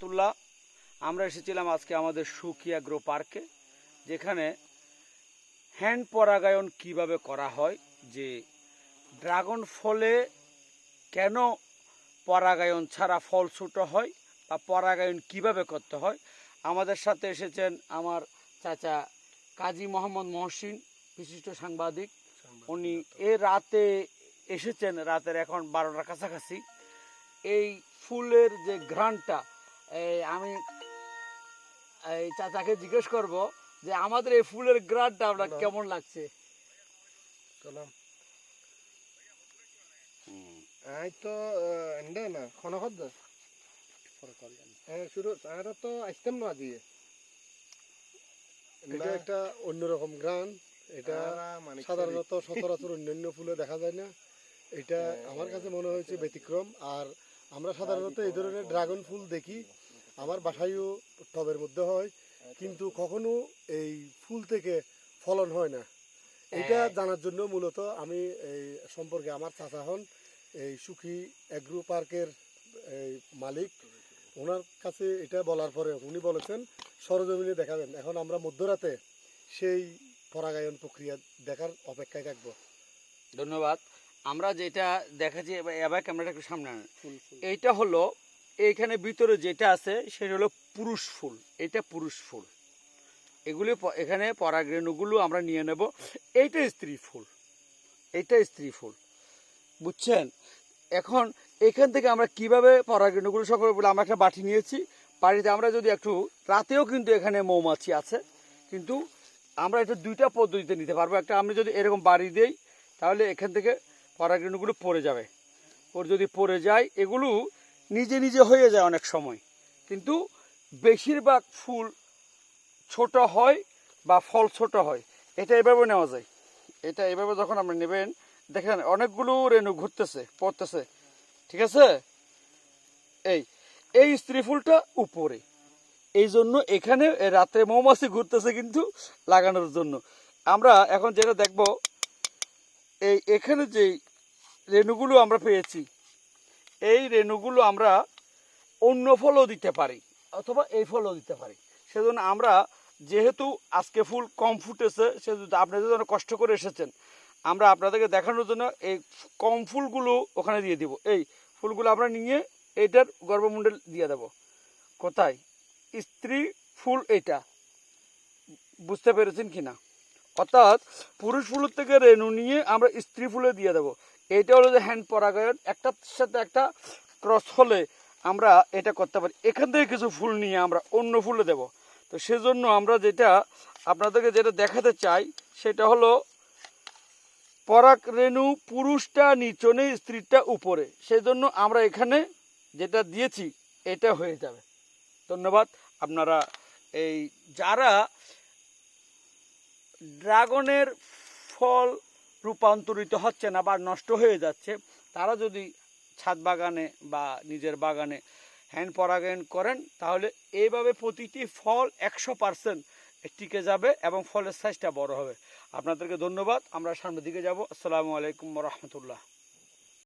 রহমতুল্লাহ। আমরা এসেছিলাম আজকে আমাদের সুখিয়া গ্রো পার্কে যেখানে হ্যান্ড পরাগায়ন কীভাবে করা হয় যে ড্রাগন ফলে কেন পরাগায়ন ছাড়া ফল ছোট হয় বা পরাগায়ন কীভাবে করতে হয় আমাদের সাথে এসেছেন আমার চাচা কাজী মোহাম্মদ মহসিন বিশিষ্ট সাংবাদিক। উনি এ রাতে এসেছেন রাতের এখন বারোটার কাছাকাছি। এই ফুলের যে ঘ্রাণটা এই আমি এই চাচাকে জিজ্ঞেস করব যে আমাদের এই ফুলের ঘ্রাণটা আপনার কেমন লাগছে? সালাম আই তো এন্ডা না খন খদ্দ শুরু আর তো আসতাম না দিয়ে এটা একটা অন্যরকম গান এটা সাধারণত সচরাচর অন্যান্য ফুলে দেখা যায় না। এটা আমার কাছে মনে হয়েছে ব্যতিক্রম। আর আমরা সাধারণত এই ধরনের ড্রাগন ফুল দেখি। আমার বাসায়ও টবের মধ্যে হয় কিন্তু কখনো এই ফুল থেকে ফলন হয় না। এটা হ্যাঁ। জানার জন্য মূলত আমি এই সম্পর্কে আমার চাচা হন এই সুখী অ্যাগ্রো পার্কের এই মালিক। ওনার কাছে এটা বলার পরে উনি বলেছেন সরজমিনে দেখাবেন। এখন আমরা মধ্যরাতে সেই পরাগায়ন প্রক্রিয়া দেখার অপেক্ষায় থাকব। ধন্যবাদ। আমরা যেটা দেখাচ্ছি এবার এবার ক্যামেরাটা একটু সামনে আনেন। এইটা হলো এইখানে ভিতরে যেটা আছে, সেটা হলো পুরুষ ফুল। এটা পুরুষ ফুল। এগুলি এখানে পরাগরেণুগুলো আমরা নিয়ে নেব। এইটা স্ত্রী ফুল। এইটা স্ত্রী ফুল। বুঝছেন? এখন এখান থেকে আমরা কীভাবে পরাগরেণুগুলো সংগ্রহ বলে আমরা একটা বাটি নিয়েছি। বাড়িতে আমরা যদি একটু, রাতেও কিন্তু এখানে মৌমাছি আছে। কিন্তু আমরা এটা দুইটা পদ্ধতিতে নিতে পারব। একটা আমরা যদি এরকম বাড়ি দেই, তাহলে এখান থেকে পরাগরেণুগুলো পড়ে যাবে। ওর যদি পড়ে যায়, এগুলো নিজে নিজে হয়ে যায় অনেক সময়। কিন্তু বেশিরভাগ ফুল ছোট হয় বা ফল ছোট হয়। এটা এভাবে নেওয়া যায়। এটা এভাবে যখন আপনি নেবেন, দেখেন অনেকগুলো রেণু ঘুরতেছে, পড়তেছে। ঠিক আছে? এই এই স্ত্রী ফুলটা উপরে। এই জন্য এখানে রাতে মৌমাছি ঘুরতেছে কিন্তু লাগানোর জন্য। আমরা এখন যেটা দেখব, এই এখানে যে রেণুগুলো আমরা পেয়েছি এই রেণুগুলো আমরা অন্য ফলও দিতে পারি, অথবা এই ফলও দিতে পারি। সেজন্য আমরা যেহেতু আজকে ফুল কম ফুটেছে আপনারা যদি অনেক কষ্ট করে এসেছেন, আমরা আপনাদেরকে দেখানোর জন্য এই কম ফুলগুলো ওখানে দিয়ে দিব। এই ফুলগুলো আমরা নিয়ে এইটার গর্ভমণ্ডল দিয়ে দেব। কোথায়? স্ত্রী ফুল এটা বুঝতে পেরেছেন কি না অর্থাৎ পুরুষ ফুলের থেকে রেণু নিয়ে আমরা স্ত্রী ফুলে দিয়ে দেবো। এটা হলো যে হ্যান্ড পরাগায়ন। একটার সাথে একটা ক্রস হলে আমরা এটা করতে পারি। এখান থেকে কিছু ফুল নিয়ে আমরা অন্য ফুলে দেব। তো সেজন্য আমরা যেটা আপনাদেরকে যেটা দেখাতে চাই, সেটা হলো পরাগ রেণু পুরুষটা নিচনে, স্ত্রীটা উপরে। সেজন্য আমরা এখানে যেটা দিয়েছি, এটা হয়ে যাবে। ধন্যবাদ। আপনারা এই যারা ড্রাগনের ফল রূপান্তরিত হচ্ছে না বা নষ্ট হয়ে যাচ্ছে, তারা যদি ছাদ বাগানে বা নিজের বাগানে হ্যান্ড পরাগায়ন করেন, তাহলে এইভাবে প্রতিটি ফল একশো পার্সেন্ট টিকে যাবে এবং ফলের সাইজটা বড় হবে। আপনাদেরকে ধন্যবাদ। আমরা সামনের দিকে যাব। আসসালামু আলাইকুম রহমতুল্লাহ।